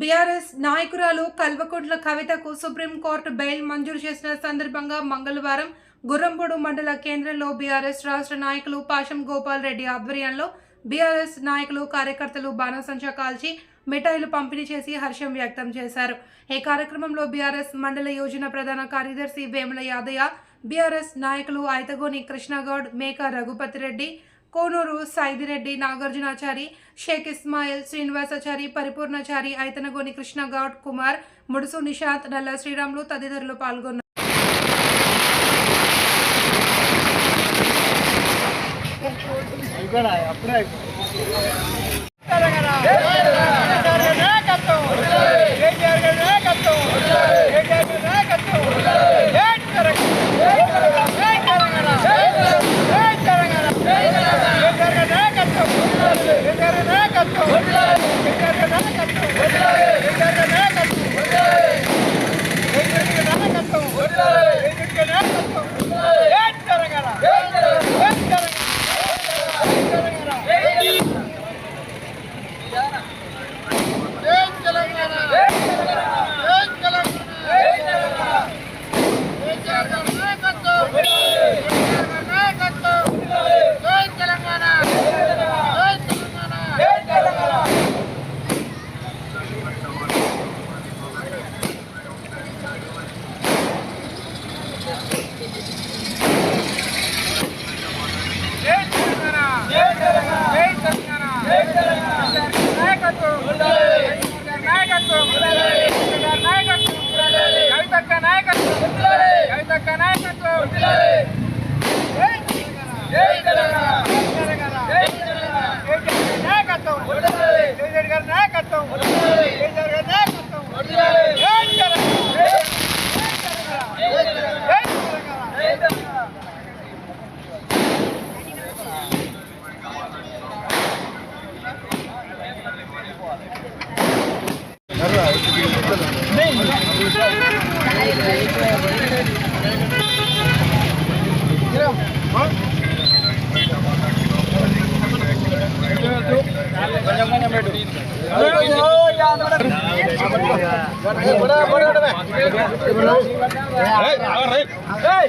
BRS నాయకురాలు కల్వకుంట్ల కవితకు supreme court bail మంజూరు చేసిన సందర్భంగా మంగళవారం గుర్రంపూడు మండల కేంద్రంలో బీఆర్ఎస్ రాష్ట్ర నాయకులు పాషం గోపాల్ రెడ్డి ఆధ్వర్యంలో బీఆర్ఎస్ నాయకులు కార్యకర్తలు బాణసంచా కాల్చి మిఠాయిలు పంపిణీ చేసి హర్షం వ్యక్తం చేశారు. ఈ కార్యక్రమంలో బీఆర్ఎస్ మండల యోజన ప్రధాన కార్యదర్శి వేముల యాదయ్య బీఆర్ఎస్ నాయకులు ఐతగోని కృష్ణగౌడ్ మేక రఘుపతి రెడ్డి కోనూరు సైదిరెడ్డి నాగార్జునాచారి షేక్ ఇస్మాయిల్ శ్రీనివాసాచారి పరిపూర్ణాచారి ఐతనగోని కృష్ణగౌడ్ కుమార్ ముడుసు నిశాంత్ నల్ల శ్రీరాములు తదితరులు పాల్గొన్నారు. Hey! Hey, hey.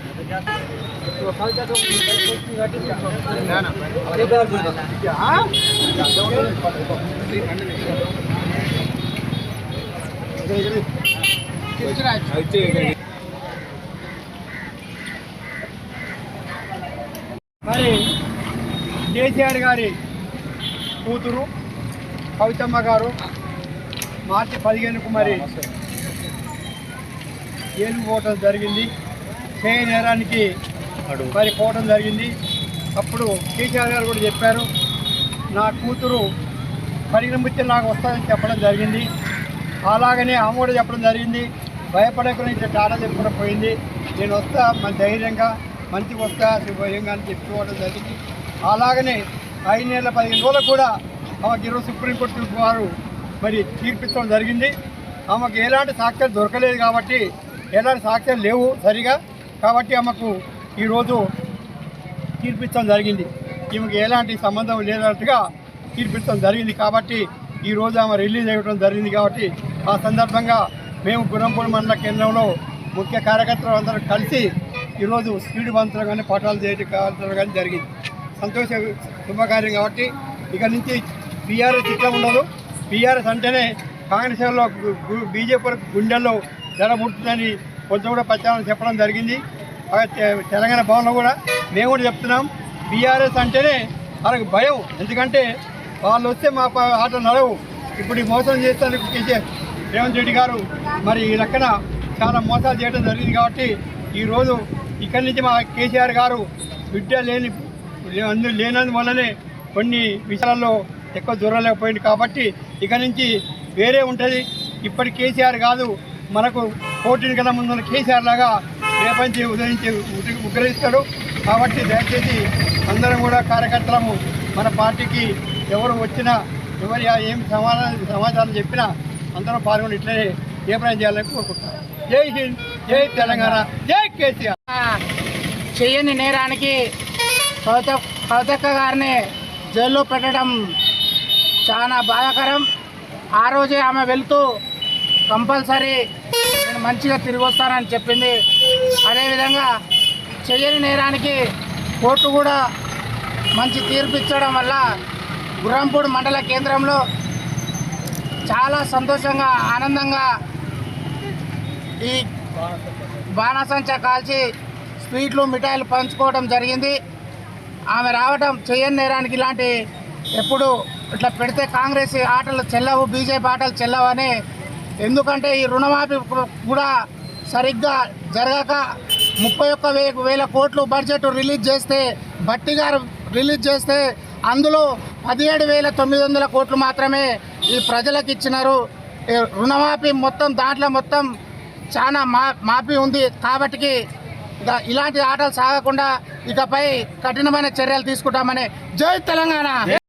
మరి కేసీఆర్ గారి కూతురు కవితమ్మ గారు మార్చి పదిహేనుకు మరి జైలు పోవటం జరిగింది. చేయ నేరానికి మరి పోవటం జరిగింది. అప్పుడు కేసీఆర్ గారు కూడా చెప్పారు నా కూతురు పరిగణించి నాకు వస్తుందని చెప్పడం జరిగింది. అలాగనే ఆమె కూడా చెప్పడం జరిగింది. భయపడకుండా ఇట్లా టాటా చెప్పుకుంటూ పోయింది. నేను వస్తా మన ధైర్యంగా మంచిగా వస్తా శుభయంగా అని చెప్పుకోవడం జరిగింది. అలాగనే ఐదు నెలల పదిహేను రోజులకు కూడా ఆమెకి ఈరోజు సుప్రీంకోర్టు వారు మరి తీర్పిచ్చడం జరిగింది. ఆమెకు ఎలాంటి సాక్ష్యాలు దొరకలేదు కాబట్టి ఎలాంటి సాక్ష్యాలు లేవు సరిగా. కాబట్టి ఆమెకు ఈరోజు తీర్పిచ్చడం జరిగింది. ఈమెకి ఎలాంటి సంబంధం లేనట్టుగా తీర్పిచ్చడం జరిగింది కాబట్టి ఈ రోజు ఆమె రిలీజ్ అయ్యడం జరిగింది కాబట్టి ఆ సందర్భంగా మేము గురంపూడి మండల కేంద్రంలో ముఖ్య కార్యకర్తలు అందరూ కలిసి ఈరోజు స్పీడ్ బంతులు కానీ పటాలు చేయడం కావాల్సిన కానీ జరిగింది. సంతోష శుభకార్యం కాబట్టి ఇక నుంచి బీఆర్ఎస్ ఇట్లా ఉండదు. బీఆర్ఎస్ అంటేనే కాంగ్రెస్ బీజేపీ గుండెల్లో జడ కొంచెం కూడా ప్రచారం చెప్పడం జరిగింది. తె- తెలంగాణ భవన్లో కూడా మేము కూడా చెప్తున్నాం. బీఆర్ఎస్ అంటేనే వాళ్ళకి భయం. ఎందుకంటే వాళ్ళు వస్తే మా ఆట నడవు. ఇప్పుడు ఈ మోసం చేస్తానికి రేవంత్ రెడ్డి గారు మరి ఈ లెక్కన చాలా మోసాలు చేయడం జరిగింది కాబట్టి ఈరోజు ఇక్కడి నుంచి మా కేసీఆర్ గారు బిడ్డ లేని లే- లేనందువల్లనే కొన్ని విషయాల్లో ఎక్కువ దూరలేకపోయింది కాబట్టి ఇక నుంచి వేరే ఉంటుంది. ఇప్పటి కేసీఆర్ కాదు మనకు కోర్టుని కన్నా ముందున్న కేసీఆర్ లాగా రేపంచి ఉదయించి ఉగ్రహిస్తాడు కాబట్టి దయచేసి అందరం కూడా కార్యకర్తలము మన పార్టీకి ఎవరు వచ్చినా ఎవరు ఏం సమాధానం సమాచారం చెప్పినా అందరం పాల్గొని ఇట్లనే ఏ ప్రయాణం చేయాలని కోరుకుంటున్నాం. జై హింద్ జై తెలంగాణ జై కేసీఆర్. చేయని నేరానికి కవిత కవితక్క గారిని జైల్లో పెట్టడం చాలా బాధాకరం. ఆ రోజే ఆమె వెళ్తూ కంపల్సరీ మంచిగా తిరిగి వస్తానని చెప్పింది. అదేవిధంగా చెయ్యని నేరానికి కోర్టు కూడా మంచి తీర్పు ఇచ్చడం వల్ల గుర్రంపూడి మండల కేంద్రంలో చాలా సంతోషంగా ఆనందంగా ఈ బాణసంచా కాల్చి స్వీట్లు మిఠాయిలు పంచుకోవడం జరిగింది. ఆమె రావడం చేయని నేరానికి ఇలాంటి ఎప్పుడు ఇట్లా పెడితే కాంగ్రెస్ ఆటలు చెల్లవు బీజేపీ ఆటలు చెల్లవు అని ఎందుకంటే ఈ రుణమాఫీ కూడా సరిగ్గా జరగక ముప్పై ఒక్క వేల కోట్లు బడ్జెట్ రిలీజ్ చేస్తే భట్టి గారు రిలీజ్ చేస్తే అందులో పదిహేడు వేల తొమ్మిది వందల కోట్లు మాత్రమే ఈ ప్రజలకు ఇచ్చినారు. రుణమాఫీ మొత్తం దాంట్లో మొత్తం చాలా మా మాఫీ ఉంది. కాబట్టి ఇలాంటి ఆటలు సాగకుండా ఇకపై కఠినమైన చర్యలు తీసుకుంటామని జై తెలంగాణ!